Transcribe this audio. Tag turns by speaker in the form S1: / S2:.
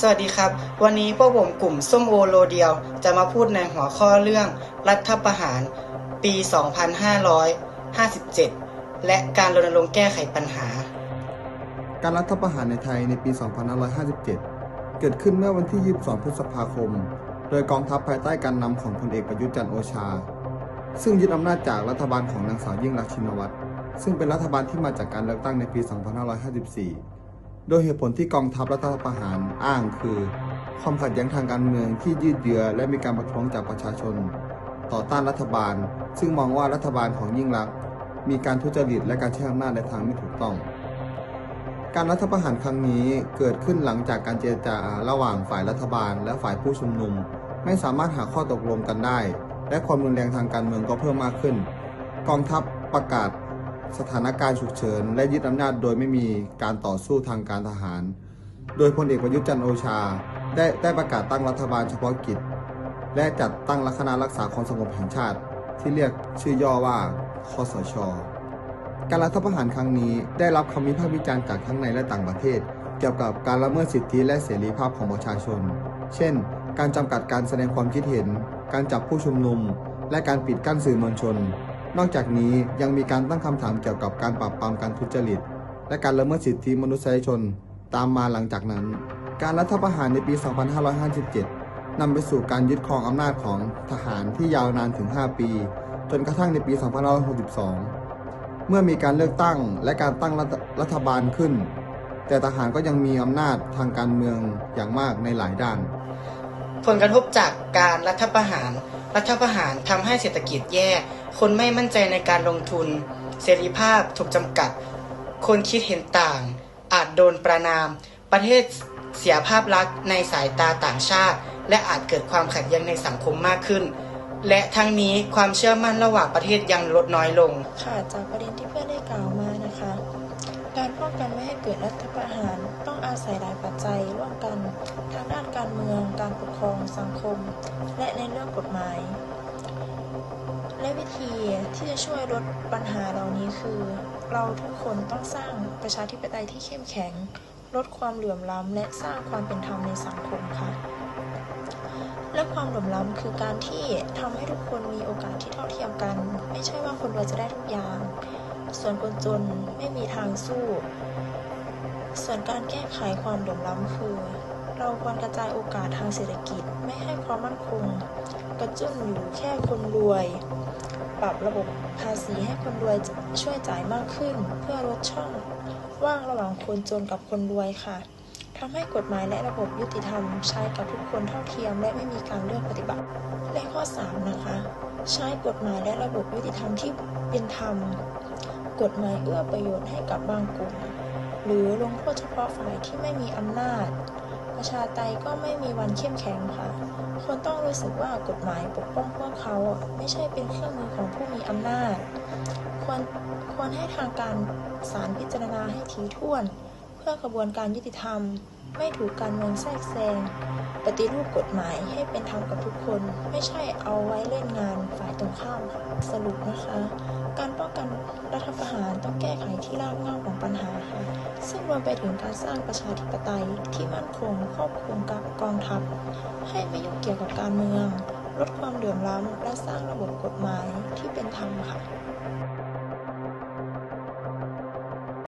S1: สวัสดีครับ วันนี้พวกผมกลุ่มส้มโอโลเดียว จะมาพูดในหัวข้อเรื่องรัฐประหารปี 2557 และการรณรงค์แก้ไขปัญหา
S2: การรัฐประหารในไทยในปี 2557 เกิดขึ้นเมื่อวันที่ 22 พฤษภาคม โดยกองทัพภายใต้การนำของพลเอกประยุทธ์จันทร์โอชา ซึ่งยึดอำนาจจากรัฐบาลของนางสาวยิ่งรักชินวัตรซึ่งเป็นรัฐบาลที่มาจากการเลือกตั้งในปี 2554 โดยเหตุผลที่กองทัพรัฐประหารอ้างคือ ความขัดแย้งทางการเมืองที่ยืดเยื้อและมีการประท้วงจากประชาชน ต่อต้านรัฐบาล ซึ่งมองว่ารัฐบาลของยิ่งรักษณ์มีการทุจริตและการใช้อำนาจในทางไม่ถูกต้อง การรัฐประหารครั้งนี้เกิดขึ้นหลังจากการเจรจาระหว่างฝ่ายรัฐบาล และฝ่ายผู้ชุมนุม ไม่สามารถหาข้อตกลงกันได้ และความรุนแรงทางการเมืองก็เพิ่มมากขึ้น กองทัพประกาศ สถานการณ์ฉุกเฉิน และยึดอำนาจโดยไม่มีการต่อสู้ทางการทหาร โดยพลเอกประยุทธ์จันโอชา ได้ได้ประกาศตั้งรัฐบาลเฉพาะกิจ และจัดตั้งคณะรักษาความสงบแห่งชาติ ที่เรียกชื่อย่อว่าคอสช การรัฐประหารครั้งนี้ได้รับคำวิพากษ์วิจารณ์จากทั้งในและต่างประเทศ เกี่ยวกับการละเมิดสิทธิและเสรีภาพของประชาชน เช่น การจำกัดการแสดงความคิดเห็น การจับผู้ชุมนุม และการปิดกั้นสื่อมวลชน นอกจากนี้ยังมีการตั้งคำถามเกี่ยวกับการปราบปรามการทุจริต และการละเมิดสิทธิมนุษยชนตามมาหลังจากนั้น การรัฐประหารในปี 2557 นำไปสู่การยึดครองอำนาจของทหารที่ยาวนานถึง 5 ปี จนกระทั่งในปี 2562 เมื่อมีการเลือกตั้งและการตั้งรัฐรัฐบาลขึ้น แต่ทหารก็ยังมีอำนาจทางการเมืองอย่างมากในหลายด้าน
S1: ผลกระทบจากการรัฐประหาร รัฐประหารทำให้เศรษฐกิจแย่ คนไม่มั่นใจในการลงทุน เสรีภาพถูกจำกัด คนคิดเห็นต่าง อาจโดนประนาม ประเทศเสียภาพลักษณ์ในสายตาต่างชาติ และอาจเกิดความขัดแย้งในสังคมมากขึ้น และทั้งนี้ความเชื่อมั่นระหว่างประเทศยังลดน้อยลง
S3: ค่ะ จากประเด็นที่เพื่อนได้กล่าว การป้องกันไม่ให้เกิดรัฐประหารต้องอาศัยหลายปัจจัยร่วมกันทางด้านการเมือง การปกครองสังคม และในเรื่องกฎหมาย และวิธีที่จะช่วยลดปัญหาเหล่านี้คือ เราทุกคนต้องสร้างประชาธิปไตยที่เข้มแข็ง ลดความเหลื่อมล้ำและสร้างความเป็นธรรมในสังคมค่ะและความเหลื่อมล้ำคือการที่ทำให้ทุกคนมีโอกาสที่เท่าเทียมกัน ไม่ใช่ว่าคนรวยจะได้ทุกอย่าง ส่วนคนจนไม่มีทางสู้ ส่วนการแก้ไขความเหลื่อมล้ำคือ เราควรกระจายโอกาสทางเศรษฐกิจไม่ให้ความมั่นคง กระจุ้นอยู่แค่คนรวย ปรับระบบภาษีให้คนรวยช่วยจ่ายมากขึ้น เพื่อลดช่องว่างระหว่างคนจนกับคนรวยค่ะทำให้กฎหมายและระบบยุติธรรมใช้กับทุกคนเท่าเทียมและไม่มีการเลือกปฏิบัติ และข้อ 3 นะคะ ใช้กฎหมายและระบบยุติธรรมที่เป็นธรรม กฎหมายเอื้อประโยชน์ให้กับบางกลุ่ม หรือลงโทษเฉพาะฝ่ายที่ไม่มีอำนาจ ประชาไตยก็ไม่มีวันเข้มแข็งค่ะ คนต้องรู้สึกว่ากฎหมายปกป้องพวกเขาไม่ใช่เป็นเครื่องมือของผู้มีอำนาจ ควรควรให้ทางการศาลพิจารณาให้ถี่ถ้วน พื่อกระบวนการยุติธรรม ไม่ถูกการเมืองแทรกแซง ปฏิรูปกฎหมายให้เป็นธรรมกับทุกคน ไม่ใช่เอาไว้เล่นงานฝ่ายตรงข้ามค่ะสรุปนะคะ การป้องกันรัฐประหารต้องแก้ไขที่รากเหง้าของปัญหาค่ะ ซึ่งรวมไปถึงการสร้างประชาธิปไตยที่มั่นคงครอบคลุมกับกองทัพ ให้ไม่ยุ่งเกี่ยวกับการเมือง ลดความเหลื่อมล้ำและสร้างระบบกฎหมายที่เป็นธรรมค่ะ